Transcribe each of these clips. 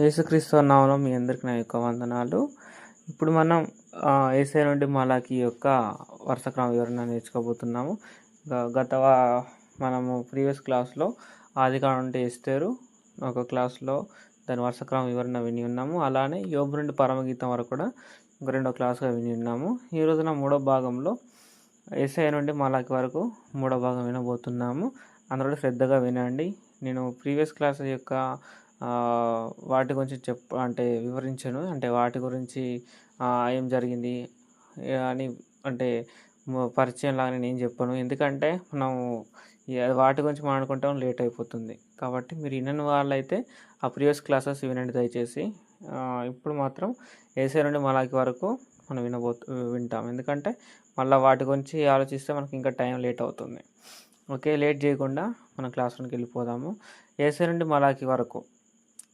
యేసుక్రీస్తు నామంలో మీ అందరికి నా యొక్క వందనాలు. ఇప్పుడు మనం ఏసై నుండి మాలాకి యొక్క వరుసక్రమ వివరణ నేర్చుకోబోతున్నాము. గత మనము ప్రీవియస్ క్లాస్లో ఆదికాండం నుండి ఎస్తేరు ఒక క్లాస్లో దాని వరుసక్రమ వివరణ విని ఉన్నాము. అలానే యోబు నుండి పరమగీతం వరకు కూడా ఒక రెండో క్లాస్గా విని ఉన్నాము. ఈ రోజున మూడో భాగంలో ఏసఐ నుండి మాలాకి వరకు మూడో భాగం వినబోతున్నాము. అందరూ శ్రద్ధగా వినండి. నేను ప్రీవియస్ క్లాస్ యొక్క వాటి గురించి చెప్ అంటే వివరించాను. అంటే వాటి గురించి ఏం జరిగింది అని అంటే పరిచయం లాగా నేను చెప్పాను. ఎందుకంటే మనం వాటి గురించి మాట్లాడుకుంటాం లేట్ అయిపోతుంది. కాబట్టి మీరు వినని వాళ్ళైతే ఆ ప్రీవియస్ క్లాసెస్ వినండి దయచేసి. ఇప్పుడు మాత్రం ఏసీ నుండి మలాకి వరకు మనం వినబో వింటాం. ఎందుకంటే మళ్ళీ వాటి గురించి ఆలోచిస్తే మనకి ఇంకా టైం లేట్ అవుతుంది. ఓకే లేట్ చేయకుండా మన క్లాస్ రూమ్కి వెళ్ళిపోదాము. ఏసీ నుండి మలాకి వరకు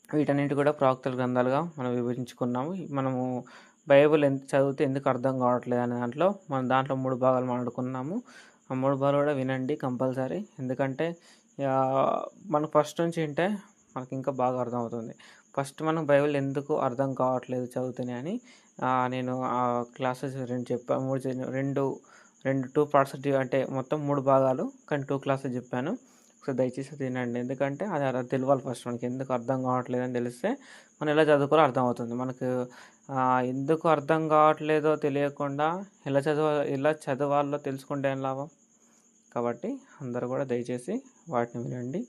వీటన్నిటి కూడా ప్రవక్తల గ్రంథాలుగా మనం విభజించుకున్నాము. మనము బైబిల్ ఎంత చదివితే ఎందుకు అర్థం కావట్లేదు అనే దాంట్లో మనం దాంట్లో మూడు భాగాలు మాట్లాడుకున్నాము ఆ మూడు భాగాలు కూడా వినండి కంపల్సరీ. ఎందుకంటే మనకు ఫస్ట్ నుంచి వింటే మనకి ఇంకా బాగా అర్థమవుతుంది. ఫస్ట్ మనం బైబిల్ ఎందుకు అర్థం కావట్లేదు చదువుతూనే అని నేను ఆ క్లాసెస్ రెండు చెప్పాను మూడు రెండు రెండు టూ పార్ట్స్ అంటే మొత్తం మూడు భాగాలు కానీ టూ క్లాసెస్ చెప్పాను. ఒకసారి దయచేసి తినండి ఎందుకంటే అది అలా తెలియాలి ఫస్ట్ మనకి. ఎందుకు అర్థం కావట్లేదు అని తెలిస్తే మనం ఎలా చదువుకోవాలో అర్థం అవుతుంది మనకు ఎందుకు అర్థం కావట్లేదో తెలియకుండా ఎలా చదువు ఎలా చదవాలో తెలుసుకుంటే ఏం లాభం? కాబట్టి అందరూ కూడా దయచేసి వాటిని వినండి.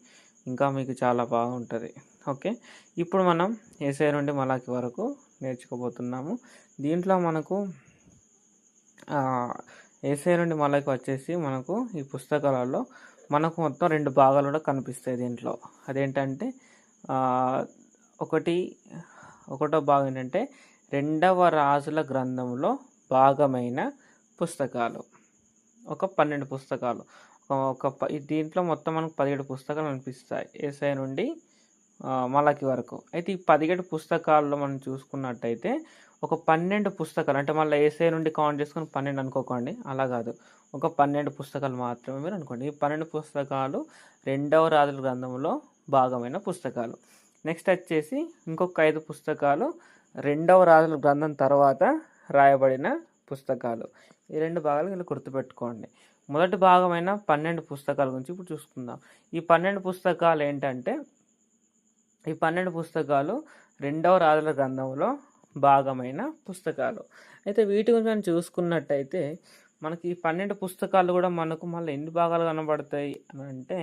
ఇంకా మీకు చాలా బాగుంటుంది. ఓకే? ఇప్పుడు మనం ఏసఐ నుండి మలాకి వరకు నేర్చుకోబోతున్నాము. దీంట్లో మనకు ఆ, ఏసఐ నుండి మలాకి వచ్చేసి మనకు ఈ పుస్తకాలలో మనకు మొత్తం రెండు భాగాలు కూడా కనిపిస్తాయి దీంట్లో. అదేంటంటే ఒకటి ఒకటో భాగం ఏంటంటే రెండవ రాజుల గ్రంథంలో భాగమైన పుస్తకాలు. ఒక పన్నెండు పుస్తకాలు. ఒక- ప- దీంట్లో మొత్తం మనకు పదిహేడు పుస్తకాలు అనిపిస్తాయి. ఏసఐ నుండి మలకి వరకు. అయితే ఈ పదిహేడు పుస్తకాల్లో మనం చూసుకున్నట్టయితే ఒక పన్నెండు పుస్తకాలు అంటే మళ్ళీ ఏసే నుండి కౌంట్ చేసుకుని పన్నెండు అనుకోకండి. అలా కాదు. ఒక పన్నెండు పుస్తకాలు మాత్రమే మీరు అనుకోండి. ఈ పన్నెండు పుస్తకాలు రెండవ రాజుల గ్రంథంలో భాగమైన పుస్తకాలు. నెక్స్ట్ వచ్చేసి ఇంకొక ఐదు పుస్తకాలు రెండవ రాజుల గ్రంథం తర్వాత రాయబడిన పుస్తకాలు. ఈ రెండు భాగాలు ఇలా గుర్తుపెట్టుకోండి. మొదటి భాగమైన పన్నెండు పుస్తకాల గురించి ఇప్పుడు చూసుకుందాం. ఈ పన్నెండు పుస్తకాలు ఏంటంటే ఈ పన్నెండు పుస్తకాలు రెండవ రాజుల గ్రంథంలో భాగమైన పుస్తకాలు. అయితే వీటి గురించి మనం చూసుకున్నట్టయితే మనకి ఈ పన్నెండు పుస్తకాలు కూడా మనకు మళ్ళీ ఎన్ని భాగాలు కనబడతాయి అని అంటే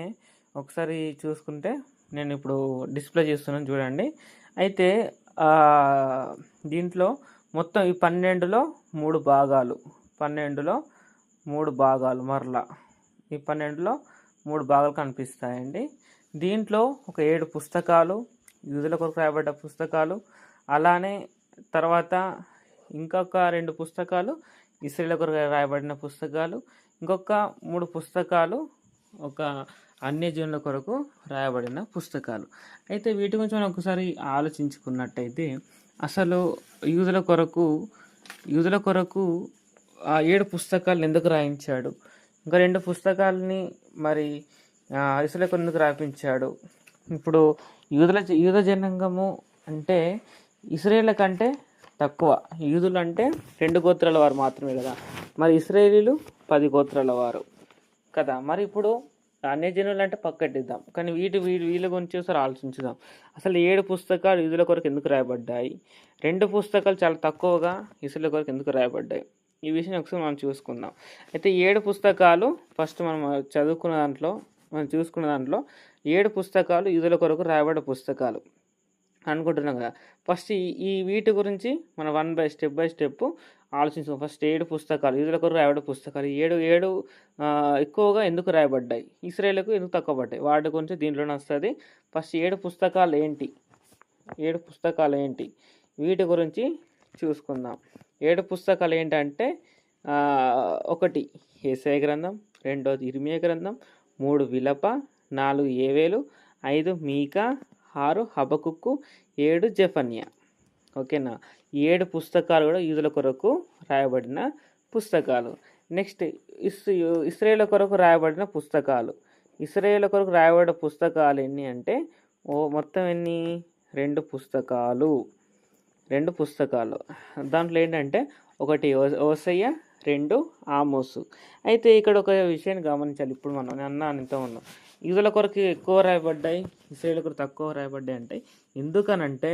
ఒకసారి చూసుకుంటే నేను ఇప్పుడు డిస్ప్లే చేస్తున్నాను చూడండి. అయితే దీంట్లో మొత్తం ఈ పన్నెండులో మూడు భాగాలు. పన్నెండులో మూడు భాగాలు మరలా. ఈ పన్నెండులో మూడు భాగాలు కనిపిస్తాయండి. దీంట్లో ఒక ఏడు పుస్తకాలు యూదుల కొరకు రాయబడ్డ పుస్తకాలు అలానే తర్వాత ఇంకొక రెండు పుస్తకాలు ఇస్రేల కొరకు రాయబడిన పుస్తకాలు ఇంకొక మూడు పుస్తకాలు ఒక అన్యజనుల కొరకు రాయబడిన పుస్తకాలు. అయితే వీటి గురించి మనం ఒకసారి ఆలోచించుకున్నట్టయితే అసలు యూదుల కొరకు యూదుల కొరకు ఆ ఏడు పుస్తకాలను ఎందుకు రాయించాడు? ఇంకా రెండు పుస్తకాలని మరి ఇసులకు ఎందుకు రాయించాడు ఇప్పుడు యూదుల యూద జనాంగము అంటే ఇస్రాయేల్ కంటే తక్కువ. యూదులు అంటే రెండు గోత్రాల వారు మాత్రమే కదా. మరి ఇస్రాయేలీలు పది గోత్రాల వారు కదా. మరి ఇప్పుడు అన్యజనులు అంటే పక్కట్టిద్దాం కానీ వీటి వీటి వీళ్ళ గురించి ఒకసారి ఆలోచించుదాం. అసలు ఏడు పుస్తకాలు యూదుల కొరకు ఎందుకు రాయబడ్డాయి? రెండు పుస్తకాలు చాలా తక్కువగా ఇసుల కొరకు ఎందుకు రాయబడ్డాయి? ఈ విషయం ఒకసారి మనం చూసుకుందాం. అయితే ఏడు పుస్తకాలు ఫస్ట్ మనం చదువుకున్న దాంట్లో మనం చూసుకున్న దాంట్లో ఏడు పుస్తకాలు యూదుల కొరకు రాయబడ్డ పుస్తకాలు. అనుకుంటున్నాం కదా. ఫస్ట్ ఈ వీటి గురించి మనం one by step by step ఆలోచించుకో ఫస్ట్ ఏడు పుస్తకాలు యూదుల కొరకు రాయబడే పుస్తకాలు ఏడు ఏడు ఎక్కువగా ఎందుకు రాయబడ్డాయి? ఇస్రాయేల్కు ఎందుకు తక్కువ పడ్డాయి? వాటి గురించి దీంట్లోనే వస్తుంది. ఫస్ట్ ఏడు పుస్తకాలు ఏంటి? ఏడు పుస్తకాలు ఏంటి? వీటి గురించి చూసుకుందాం. ఏడు పుస్తకాలు ఏంటంటే ఒకటి ఏసయ గ్రంథం రెండోది ఇర్మియా గ్రంథం మూడు విలప నాలుగు ఏవేలు ఐదు మీకా ఆరు హబకుక్కు ఏడు జఫన్యా. ఓకేనా? ఏడు పుస్తకాలు కూడా యూదుల కొరకు రాయబడిన పుస్తకాలు. నెక్స్ట్ ఇస్ ఇస్రాయేల్ కొరకు రాయబడిన పుస్తకాలు. ఇస్రాయేల్ కొరకు రాయబడిన పుస్తకాలు ఎన్ని అంటే ఓ మొత్తం ఎన్ని? రెండు పుస్తకాలు. రెండు పుస్తకాలు. దాంట్లో ఏంటంటే ఒకటి ఓసయ్య రెండు ఆమోసు. అయితే ఇక్కడ ఒక విషయాన్ని గమనించాలి. ఇప్పుడు మనం నేను అన్నాను ఉన్నాం యూదుల కొరకు ఎక్కువ రాయబడ్డాయి ఇస్రాయేల్ కొరకు తక్కువ రాయబడ్డాయి అంటే ఎందుకనంటే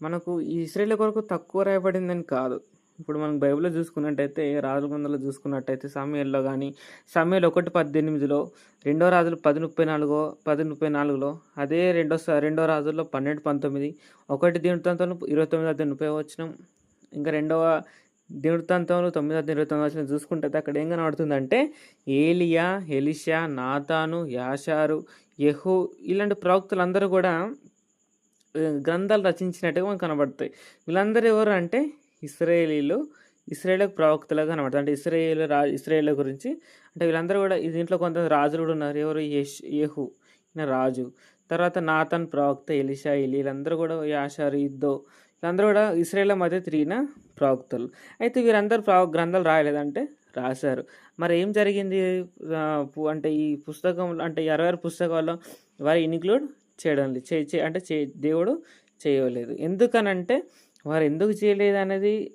మనకు ఈ ఇస్రాయేల్ కొరకు తక్కువ రాయబడిందని కాదు. ఇప్పుడు మనం బైబిల్లో చూసుకున్నట్టయితే రాజుల గ్రంథంలో చూసుకున్నట్టయితే సమయంలో కానీ సమయంలో ఒకటి పద్దెనిమిదిలో రెండో రాజులు పది ముప్పై నాలుగో పది ముప్పై నాలుగులో అదే రెండో స- రెండో రాజుల్లో పన్నెండు పంతొమ్మిది ఒకటి దీనితో ఇరవై తొమ్మిది అది ముప్పై వచ్చిన ఇంకా రెండవ దీనితంతంలో తొమ్మిది అద్దె వచ్చిన చూసుకుంటే అక్కడ ఏం కనబడుతుందంటే ఏలియా ఎలిషా నాతాను యాషారు యహో ఇలాంటి ప్రవక్తలందరూ కూడా గ్రంథాలు రచించినట్టుగా మనకు కనబడతాయి. వీళ్ళందరూ ఎవరు అంటే ఇస్రాయేలీలు ఇస్రాయేల్ ప్రవక్తలుగా కనబడతారు అంటే ఇస్రాయేల్ రా ఇస్రాయేల్ గురించి అంటే వీళ్ళందరూ కూడా దీంట్లో కొంత రాజులు కూడా ఉన్నారు. ఎవరు? యష్ యహు ఈయన రాజు. తర్వాత నాతన్ ప్రవక్త ఎలిషా ఎలి వీళ్ళందరూ కూడా యాషారు ఇద్దో వీళ్ళందరూ కూడా ఇస్రాయేల్ మధ్య తిరిగిన ప్రవక్తలు. అయితే వీరందరూ ప్రవ గ్రంథాలు రాయలేదంటే రాశారు. మరి ఏం జరిగింది? అంటే ఈ పుస్తకంలో అంటే ఇరవై ఆరు పుస్తకాల్లో వారు ఇన్క్లూడ్ చేయడం లేదు. చే చే- అంటే చే దేవుడు చేయలేదు. ఎందుకనంటే వారు ఎందుకు చేయలేదు అనేది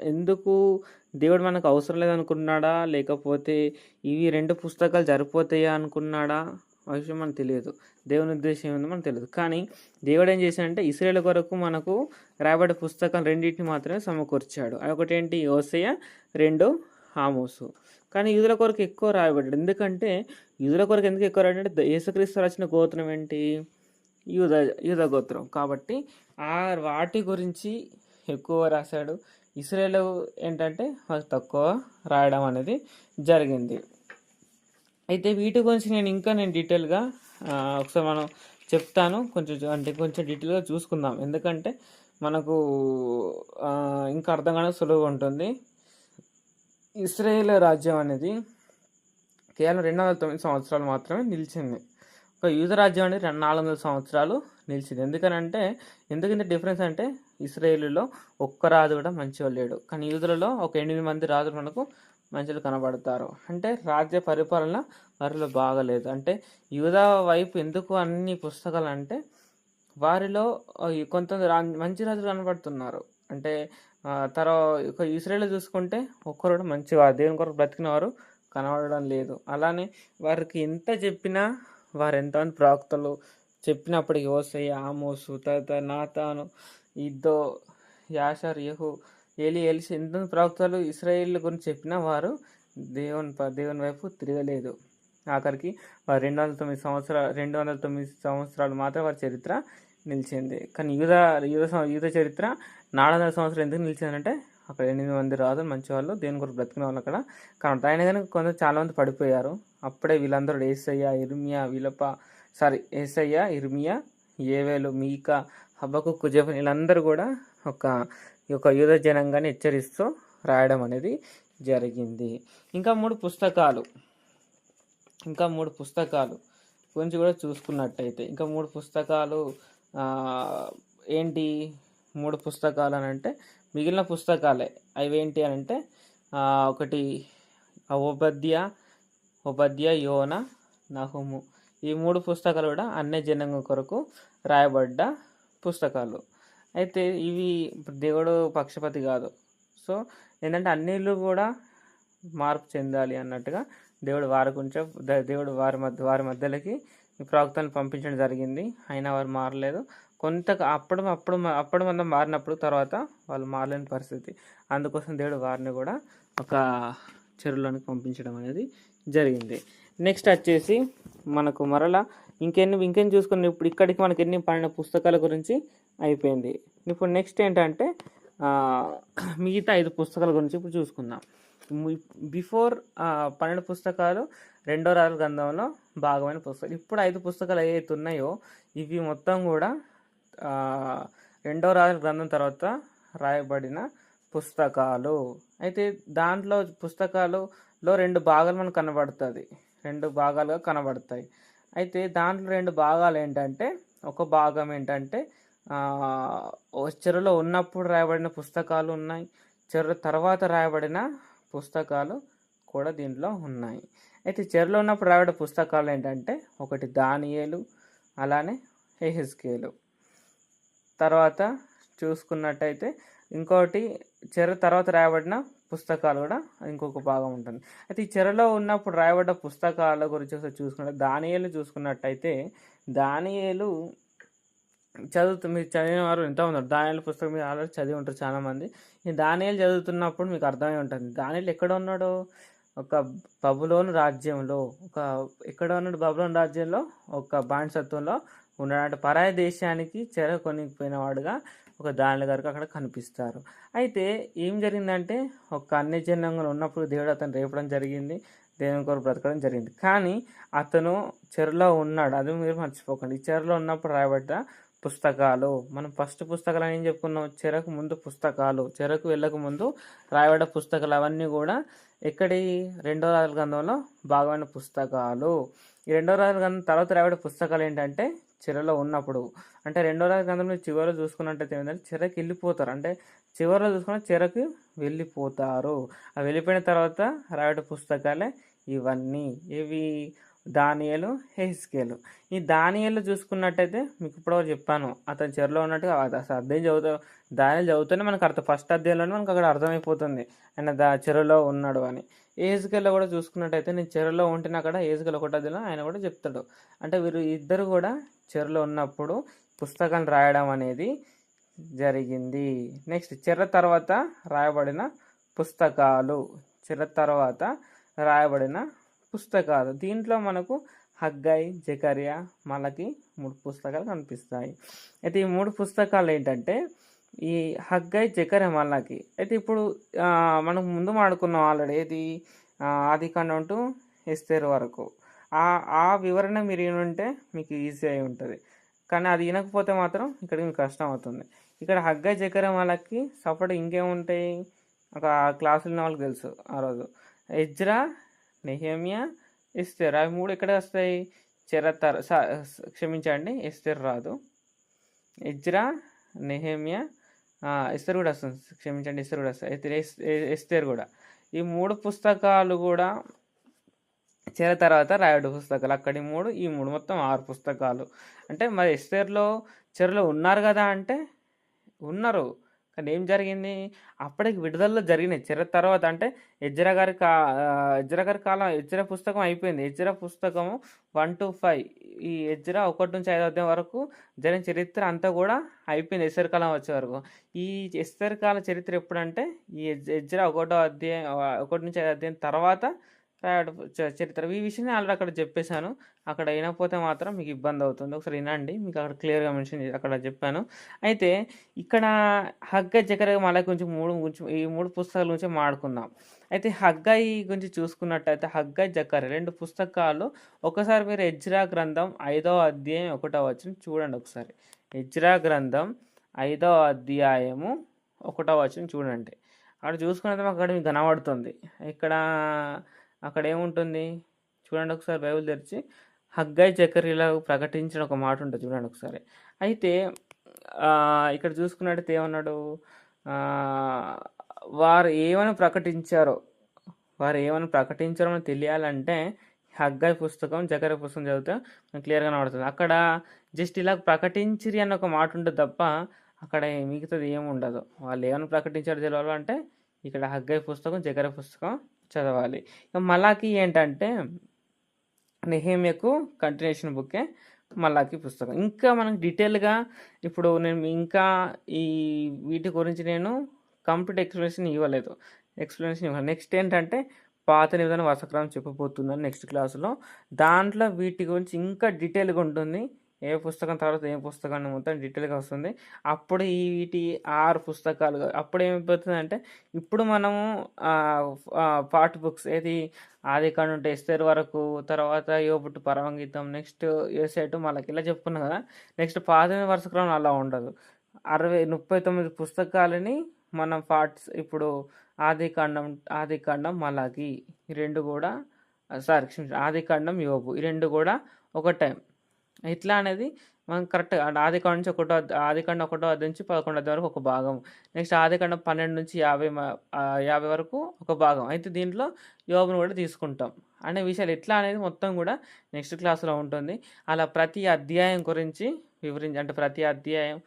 ఎందుకు దేవుడు మనకు అవసరం లేదనుకున్నాడా? లేకపోతే ఇవి రెండు పుస్తకాలు సరిపోతాయా అనుకున్నాడా? ఆ విషయం మనకు తెలియదు. దేవుని ఉద్దేశం ఏందో మనకు తెలియదు. కానీ దేవుడు ఏం చేశాడంటే ఇస్రాయేల్ కొరకు మనకు రాబడి పుస్తకాలు రెండింటిని మాత్రమే సమకూర్చాడు. అది ఒకటి ఏంటి యోసయ రెండు ఆమోసు. కానీ యూదుల కొరకు ఎక్కువ రాయబడ్డాడు. ఎందుకంటే యూదుల కొరకు ఎందుకు ఎక్కువ రాయడంటే యేసుక్రీస్తు రచన గోత్రం ఏంటి? యూద యూద గోత్రం. కాబట్టి ఆ వాటి గురించి ఎక్కువ రాశాడు. ఇస్రాయేల్ ఏంటంటే తక్కువ రాయడం అనేది జరిగింది. అయితే వీటి గురించి నేను ఇంకా నేను డీటెయిల్గా ఒకసారి మనం చెప్తాను. కొంచెం అంటే కొంచెం డీటెయిల్గా చూసుకుందాం. ఎందుకంటే మనకు ఇంకా అర్థం కానీ సులువుగా ఉంటుంది. ఇస్రాయేల్ రాజ్యం అనేది కేవలం రెండు వందల తొమ్మిది సంవత్సరాలు మాత్రమే నిలిచింది. ఒక యూద రాజ్యం అనేది రెండు నాలుగు వందల సంవత్సరాలు నిలిచింది. ఎందుకనంటే ఎందుకు డిఫరెన్స్ అంటే ఇస్రాయేల్లో ఒక్క రాజు కూడా మంచిగా లేడు. కానీ యూదులలో ఒక ఎనిమిది మంది రాజులు మనకు మంచిగా కనబడతారు. అంటే రాజ్య పరిపాలన వారిలో బాగలేదు. అంటే యువదా వైపు ఎందుకు అన్ని పుస్తకాలు అంటే వారిలో కొంత రా- మంచి రాజులు కనబడుతున్నారు. అంటే తర్వాత ఇస్రాయేల్ చూసుకుంటే ఒక్కరు కూడా మంచిగా దేవుని కొరకు బ్రతికిన వారు కనబడడం లేదు. అలానే వారికి ఎంత చెప్పినా వారు ఎంతమంది ప్రవక్తలు చెప్పినప్పటికీ ఓసయ్య ఆమోసు తర్వాత నాతాను ఇద్దో యాషర్ యహు ఏలి ఎలిసి ఎంత ప్రవక్తలు ఇస్రాయేల్ గురించి చెప్పినా వారు దేవుని దేవుని వైపు తిరగలేదు. ఆఖరికి వారు రెండు వందల తొమ్మిది సంవత్సరాలు రెండు వందల తొమ్మిది సంవత్సరాలు మాత్రం వారి చరిత్ర నిలిచింది. కానీ యూద యూద సం- చరిత్ర నాలుగు వందల సంవత్సరాలు ఎందుకు నిలిచిందంటే అక్కడ ఎనిమిది మంది రాదు మంచి వాళ్ళు దేని కొరకు బ్రతికిన వాళ్ళు అక్కడ కనబడతారు ఆయన కానీ కొంత చాలా మంది పడిపోయారు. అప్పుడే వీళ్ళందరూ ఏసయ్య ఇర్మియా విలప సారీ ఏసయ్య ఇర్మియా ఏవేలు మీకా హబ్బకు కుజఫన్ వీళ్ళందరూ కూడా ఒక యొక్క యూద జనంగాన్ని హెచ్చరిస్తూ రాయడం అనేది జరిగింది. ఇంకా మూడు పుస్తకాలు. ఇంకా మూడు పుస్తకాలు గురించి కూడా చూసుకున్నట్టయితే ఇంకా మూడు పుస్తకాలు ఏంటి మూడు పుస్తకాలు అని అంటే మిగిలిన పుస్తకాలే. అవి ఏంటి అని అంటే ఒకటి ఉపద్య ఉపద్య యోన నహుము. ఈ మూడు పుస్తకాలు కూడా అన్య జనాంగం కొరకు రాయబడ్డ పుస్తకాలు. అయితే ఇవి దేవుడు పక్షపతి కాదు. సో ఏంటంటే అన్నిళ్ళు కూడా మార్పు చెందాలి అన్నట్టుగా దేవుడు వారి కొంచెం దేవుడు వారి మధ్య వారి మధ్యలోకి ఈ ప్రవక్తలను పంపించడం జరిగింది. అయినా వారు మారలేదు. కొంత అప్పుడు అప్పుడు అప్పుడు మనం మారినప్పుడు తర్వాత వాళ్ళు మారలేని పరిస్థితి. అందుకోసం దేవుడు వారిని కూడా ఒక చెరువులోనికి పంపించడం అనేది జరిగింది. నెక్స్ట్ వచ్చేసి మనకు మరలా ఇంకెన్ని ఇంకేం చూసుకుని ఇప్పుడు ఇక్కడికి మనకి ఎన్ని పడిన పుస్తకాల గురించి అయిపోయింది. ఇప్పుడు నెక్స్ట్ ఏంటంటే మిగతా ఐదు పుస్తకాల గురించి ఇప్పుడు చూసుకుందాం. బిఫోర్ పన్నెండు పుస్తకాలు రెండో రాజుల గ్రంథంలో భాగమైన పుస్తకాలు. ఇప్పుడు ఐదు పుస్తకాలు ఏవైతే ఉన్నాయో ఇవి మొత్తం కూడా రెండో రాజుల గ్రంథం తర్వాత రాయబడిన పుస్తకాలు. అయితే దాంట్లో పుస్తకాలులో రెండు భాగాలు మనకు కనబడుతుంది. రెండు భాగాలుగా కనబడతాయి. అయితే దాంట్లో రెండు భాగాలు ఏంటంటే ఒక భాగం ఏంటంటే చెరలో ఉన్నప్పుడు రాయబడిన పుస్తకాలు ఉన్నాయి. చెరువు తర్వాత రాయబడిన పుస్తకాలు కూడా దీంట్లో ఉన్నాయి. అయితే చెరలో ఉన్నప్పుడు రాయబడిన పుస్తకాలు ఏంటంటే ఒకటి దానియేలు అలానే ఎహెస్కేలు తర్వాత చూసుకున్నట్టయితే ఇంకోటి చెర తర్వాత రాయబడిన పుస్తకాలు కూడా ఇంకొక భాగం ఉంటుంది. అయితే ఈ చెరలో ఉన్నప్పుడు రాయబడ్డ పుస్తకాల గురించి ఒకసారి చూసుకుంటే దానియేలు చూసుకున్నట్టయితే దానియేలు చదువుతూ మీరు చదివిన వారు ఎంత ఉన్నారు. దానియాల పుస్తకం మీరు ఆల్రెడీ చదివి ఉంటారు చాలామంది. ఈ దానియాలు చదువుతున్నప్పుడు మీకు అర్థమై ఉంటుంది. దానియాలు ఎక్కడ ఉన్నాడు? ఒక బబులోను రాజ్యంలో ఒక ఎక్కడ ఉన్నాడు బబులోన్ రాజ్యంలో? ఒక బానిసత్వంలో ఉన్నాడు అంటే పరాయ దేశానికి చెర కొనిపోయినవాడుగా ఒక దానిల గారికి అక్కడ కనిపిస్తారు. అయితే ఏం జరిగిందంటే ఒక అన్యజనంగా ఉన్నప్పుడు దేవుడు అతను రేపడం జరిగింది. దేవుని కొరకు బ్రతకడం జరిగింది. కానీ అతను చెరలో ఉన్నాడు. అది మీరు మర్చిపోకండి. ఈ చెరలో ఉన్నప్పుడు రాయబడ్డ పుస్తకాలు. మనం ఫస్ట్ పుస్తకాలు అని ఏం చెప్పుకున్నాం? చెరకు ముందు పుస్తకాలు. చెరకు వెళ్ళక ముందు రాయబడ్డ పుస్తకాలు అవన్నీ కూడా ఎక్కడి? రెండో రాజుల గ్రంథంలో భాగమైన పుస్తకాలు. ఈ రెండో రాజుల గ్రంథం తర్వాత రాయబడే పుస్తకాలు ఏంటంటే చెరలో ఉన్నప్పుడు. అంటే రెండో రాజు గ్రంథంలో చివరిలో చూసుకున్నట్టయితే ఏంటంటే చెరకు వెళ్ళిపోతారు. అంటే చివరిలో చూసుకున్న చెరకు వెళ్ళిపోతారు. ఆ వెళ్ళిపోయిన తర్వాత రాయబడే పుస్తకాలే ఇవన్నీ. ఇవి దానియలు హెస్కేలు ఈ దానియలు చూసుకున్నట్టయితే మీకు ఇప్పుడు చెప్పాను. అతని చెరలో ఉన్నట్టుగా అసలు అధ్యాయం చదువుతా దానియలు చదువుతూనే మనకు అర్థం ఫస్ట్ అధ్యాయంలోనే మనకు అక్కడ అర్థమైపోతుంది. ఆయన దా చెరలో ఉన్నాడు అని. ఏజ్కెల్లో కూడా చూసుకున్నట్టయితే నేను చెరలో ఉంటేనే అక్కడ ఏజ్కెల్ ఒకటి అధ్యాయంలో ఆయన కూడా చెప్తాడు. అంటే వీరు ఇద్దరు కూడా చెరలో ఉన్నప్పుడు పుస్తకాలు రాయడం అనేది జరిగింది. నెక్స్ట్ చెర తర్వాత రాయబడిన పుస్తకాలు. చెర తర్వాత రాయబడిన పుస్తకాలు. దీంట్లో మనకు హగ్గాయి జకరియా మలకి మూడు పుస్తకాలు కనిపిస్తాయి. అయితే ఈ మూడు పుస్తకాలు ఏంటంటే ఈ హగ్గై జకరియా మలకి. అయితే ఇప్పుడు మనకు మనం ముందు మాడుకున్నాం ఆల్రెడీ. ఇది ఆది కాండం టు ఎస్తేరు వరకు. ఆ ఆ వివరణ మీరు ఉంటే మీకు ఈజీ అయి ఉంటుంది. కానీ అది వినకపోతే మాత్రం ఇక్కడ మీకు కష్టం అవుతుంది. ఇక్కడ హగ్గై జకరియా మలకి సపోర్ట్ ఇంకేముంటాయి? ఒక క్లాసులు ఉన్న వాళ్ళకి తెలుసు ఆ రోజు. Ezra Nehemiah Esther. అవి మూడు ఎక్కడ వస్తాయి? చెరతర క్షమించండి ఎస్తేర్ రాదు. ఎజ్రా నెహేమియా ఆ, ఎస్తేర్ కూడా వస్తుంది. క్షమించండి ఎస్తేర్ కూడా వస్తుంది అయితే ఎస్తేర్ కూడా. ఈ మూడు పుస్తకాలు కూడా చేర తర్వాత రాయడు పుస్తకాలు. అక్కడి మూడు ఈ మూడు మొత్తం ఆరు పుస్తకాలు. అంటే మరి ఎస్తేర్లో చెరలో ఉన్నారు కదా అంటే ఉన్నారు. కానీ ఏం జరిగింది? అప్పటికి విడుదలలో జరిగినాయి చిర తర్వాత అంటే ఎజ్రా గారి కా ఆ, ఎజ్రా గారి కాలం ఎజ్రా పుస్తకం అయిపోయింది. ఎజ్రా పుస్తకము వన్ టు ఫైవ్ ఈ ఎజ్రా ఒకటి నుంచి ఐదో అధ్యాయం వరకు జరిగిన చరిత్ర అంతా కూడా అయిపోయింది ఎస్సర్ కాలం వచ్చే వరకు. ఈ ఎస్సర్ కాల చరిత్ర ఎప్పుడంటే ఈ ఎజ్- ఎజ్రా ఒకటో అధ్యాయం ఒకటి నుంచి ఐదో అధ్యాయం తర్వాత రాయడం చరిత్ర. ఈ విషయం ఆల్రెడీ అక్కడ చెప్పేశాను. అక్కడ వినకపోతే మాత్రం మీకు ఇబ్బంది అవుతుంది. ఒకసారి వినండి. మీకు అక్కడ క్లియర్గా మెన్షన్ చేసి అక్కడ చెప్పాను. అయితే ఇక్కడ హగ్గ జకర మళ్ళీ కొంచెం మూడు గురించి ఈ మూడు పుస్తకాల గురించి మాడుకుందాం అయితే హగ్గాయి గురించి చూసుకున్నట్టయితే హగ్గ జకర రెండు పుస్తకాలు. ఒకసారి మీరు ఎజ్రా గ్రంథం ఐదవ అధ్యాయం ఒకటో వచ్చిన చూడండి ఒకసారి. ఎజ్రా గ్రంథం ఐదవ అధ్యాయము ఒకటో వచ్చిన చూడండి. అక్కడ చూసుకున్నది అక్కడ మీకు కనబడుతుంది. ఇక్కడ అక్కడ ఏముంటుంది చూడండి ఒకసారి బైబిల్ తెరిచి హగ్గాయి చక్కెరలా ప్రకటించిన ఒక మాట ఉంటుంది చూడండి ఒకసారి. అయితే ఇక్కడ చూసుకున్నట్టయితే ఏమన్నాడు? వారు ఏమని ప్రకటించారో వారు ఏమని ప్రకటించారో అని తెలియాలంటే హగ్గాయి పుస్తకం జకర పుస్తకం చదివితే మనకు క్లియర్గా కనబడుతుంది అక్కడ జస్ట్ ఇలా ప్రకటించిరి అన్న ఒక మాట ఉంటుంది తప్ప అక్కడ మిగతాది ఏమి ఉండదు. వాళ్ళు ఏమని ప్రకటించారో తెలియాలంటే ఇక్కడ హగ్గాయి పుస్తకం జకర పుస్తకం చదవాలి. ఇక మలాకి ఏంటంటే నెహేమియకు కంటిన్యూషన్ బుక్కే మలాకి పుస్తకం. ఇంకా మనకు డీటెయిల్గా ఇప్పుడు నేను ఇంకా ఈ వీటి గురించి నేను కంప్లీట్ ఎక్స్ప్లెనేషన్ ఇవ్వలేదు. ఎక్స్ప్లెనేషన్ ఇవ్వాలి నెక్స్ట్ ఏంటంటే పాత నిబంధన వసక్రమం చెప్పబోతున్నాను నెక్స్ట్ క్లాసులో దాంట్లో వీటి గురించి ఇంకా డీటెయిల్గా ఉంటుంది. ఏ పుస్తకం తర్వాత ఏ పుస్తకాన్ని మొత్తం డీటెయిల్గా వస్తుంది. అప్పుడు ఈ వీటి ఆరు పుస్తకాలు అప్పుడు ఏమైపోతుందంటే ఇప్పుడు మనము పార్ట్ బుక్స్ ఏది ఆది కాండ ఉంటే ఎస్తేర్ వరకు తర్వాత యోబుట్టు పరమగీతం నెక్స్ట్ యోసేటు మళ్ళీ ఇలా చెప్పుకున్నాం కదా నెక్స్ట్ పాత వరుసక్రమం అలా ఉండదు. అరవై ముప్పై తొమ్మిది పుస్తకాలని మనం పార్ట్స్ ఇప్పుడు ఆది కాండం ఆది కాండం మలాకి ఈ రెండు కూడా సారీ క్షమించండి ఆది కాండం యోబు ఈ రెండు కూడా ఒక టైం. ఇట్లా అనేది మనం కరెక్ట్ ఆదికాండ నుంచి ఒకటో ఆదికాండ ఒకటో అది నుంచి పదకొండో వరకు ఒక భాగం. నెక్స్ట్ ఆదికాండ పన్నెండు నుంచి యాభై మ- యాభై వరకు ఒక భాగం. అయితే దీంట్లో యోగును కూడా తీసుకుంటాం. అనే విషయాలు ఎట్లా అనేది మొత్తం కూడా నెక్స్ట్ క్లాస్లో ఉంటుంది. అలా ప్రతి అధ్యాయం గురించి వివరించి అంటే ప్రతి అధ్యాయం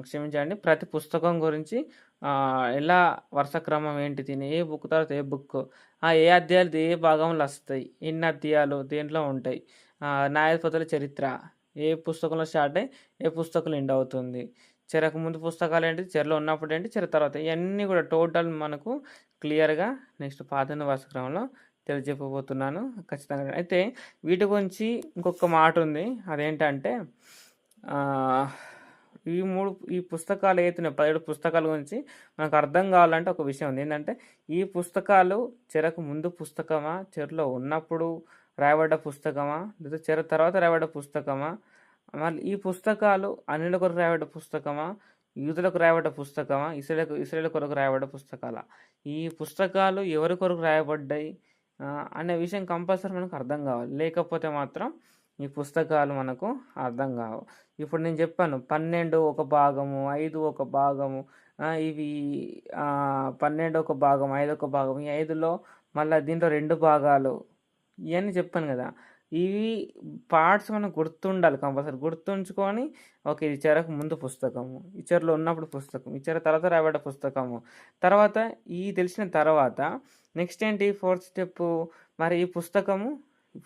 క్షమించండి ప్రతి పుస్తకం గురించి ఎలా వరుస క్రమం ఏంటి తిని ఏ బుక్ తర్వాత ఏ బుక్ ఏ అధ్యాయాలు ఏ భాగంలో వస్తాయి ఎన్ని అధ్యాయాలు దేంట్లో ఉంటాయి న్యాయపతుల చరిత్ర. ఏ పుస్తకంలో స్టార్ట్ అయ్యి ఏ పుస్తకంలో ఎండ్ అవుతుంది. చెరకు ముందు పుస్తకాలు ఏంటి చెరలో ఉన్నప్పుడు ఏంటి చెర తర్వాత. ఇవన్నీ కూడా టోటల్ మనకు క్లియర్గా నెక్స్ట్ పాత వాసక్రమంలో తెలియజెప్పబోతున్నాను. ఖచ్చితంగా. అయితే వీటి గురించి ఇంకొక మాట ఉంది. అదేంటంటే ఈ మూడు ఈ పుస్తకాలు ఏతున్నాయి పదిహేడు పుస్తకాల గురించి మనకు అర్థం కావాలంటే ఒక విషయం ఉంది. ఏంటంటే ఈ పుస్తకాలు చెరకు ముందు పుస్తకమా చెరలో ఉన్నప్పుడు రాయబడ్డ పుస్తకమా? లేదా చెర తర్వాత రాయబడ్డ పుస్తకమా? మళ్ళీ ఈ పుస్తకాలు అన్నిల కొరకు రాయబడ్డ పుస్తకమా? యూతులకు రాయబడ్డ పుస్తకమా? ఇస్రేలకు ఇస్రేల కొరకు రాయబడ్డ పుస్తకాల? ఈ పుస్తకాలు ఎవరి కొరకు రాయబడ్డాయి? అనే విషయం కంపల్సరీ మనకు అర్థం కావాలి. లేకపోతే మాత్రం ఈ పుస్తకాలు మనకు అర్థం కావు. ఇప్పుడు నేను చెప్పాను పన్నెండు ఒక భాగము ఐదు ఒక భాగము ఇవి పన్నెండు ఒక భాగం ఐదు ఒక భాగం ఈ ఐదులో మళ్ళీ దీంట్లో రెండు భాగాలు ఇవన్నీ చెప్పాను కదా. ఇవి పార్ట్స్ మనం గుర్తుండాలి కంపల్సరీ. గుర్తుంచుకొని ఓకే ఇది చెరకు ముందు పుస్తకము ఈ చెరలో ఉన్నప్పుడు పుస్తకం ఈ చెర తర్వాత రాయబడ్డ పుస్తకము. తర్వాత ఈ తెలిసిన తర్వాత నెక్స్ట్ ఏంటి? ఫోర్త్ స్టెప్ మరి ఈ పుస్తకము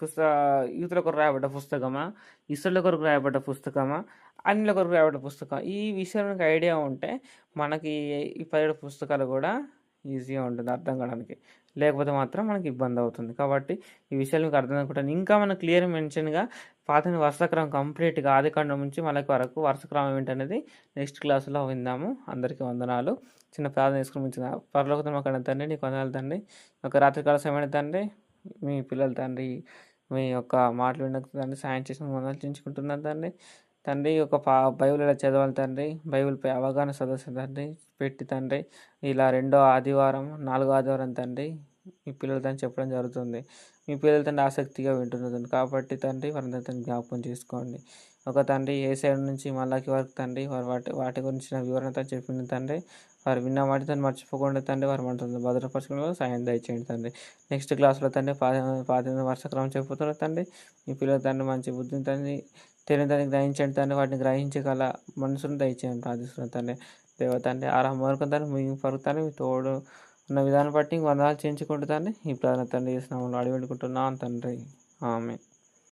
పుస్తక యూతుల కొరకు రాయబడ్డ పుస్తకమా? ఇసుల కొరకు రాయబడ్డ పుస్తకమా? అన్నిల కొరకు రాయబడ్డ పుస్తకం ఈ విషయం ఐడియా ఉంటే మనకి ఈ పదిహేడు పుస్తకాలు కూడా ఈజీగా ఉంటుంది అర్థం కావడానికి. లేకపోతే మాత్రం మనకి ఇబ్బంది అవుతుంది. కాబట్టి ఈ విషయాలు మీకు అర్థం అనుకుంటాను ఇంకా మనం క్లియర్ మెన్షన్గా పాతని వర్షక్రమం కంప్లీట్గా ఆదికాండం నుంచి మనకి వరకు వరుసక్రమం ఏంటనేది నెక్స్ట్ క్లాస్లో విందాము. అందరికీ వందనాలు. చిన్న ప్రార్థన తీసుకుని పరలోకతం అక్కడ తండ్రి నీకు వందనాలు తండ్రి. ఒక రాత్రికాల సమయం తండ్రి మీ పిల్లల తండ్రి మీ యొక్క మాటలు వినకు తండ్రి సాయం చేసిన వందలు చించుకుంటున్నారు తండ్రి. తండ్రి ఒక పా బైబిల్ ఇలా చదవాలి తండ్రి? బైబిల్పై అవగాహన సదస్సు తండ్రి పెట్టి తండ్రి. ఇలా రెండో ఆదివారం నాలుగో ఆదివారం తండ్రి మీ పిల్లలతో చెప్పడం జరుగుతుంది. మీ పిల్లల తండ్రి ఆసక్తిగా వింటున్నది కాబట్టి తండ్రి వారిని తండ్రి జ్ఞాపకం చేసుకోండి. ఒక తండ్రి ఏ సైడ్ నుంచి మళ్ళాకి వరకు తండ్రి వారి వాటి వాటి గురించిన వివరణతో చెప్పిన తండ్రి వారు విన్న వాటితో మర్చిపోకుండా తండ్రి వారు మనతో భద్రపరచుకుని సాయం దయచేయండి తండ్రి. నెక్స్ట్ క్లాస్లో తండ్రి పాత పాతి వర్ష క్రమం తండ్రి. మీ పిల్లల తండ్రి మంచి బుద్ధిని తండ్రి తెలియని గ్రహించండి తండ్రి వాటిని గ్రహించగల మనసును దయచేయండి ప్రార్థిస్తున్నాను తండ్రి. దేవతండి ఆరామ వరకు తండ్రి మీ పరుగుతాను మీ తోడు ఉన్న విధానం బట్టి వందనాలు చేయించుకుంటూ తండ్రి ఈ ప్రార్థన తండ్రి చేసిన అడిగి పెట్టుకుంటున్నాను తండ్రి. ఆమె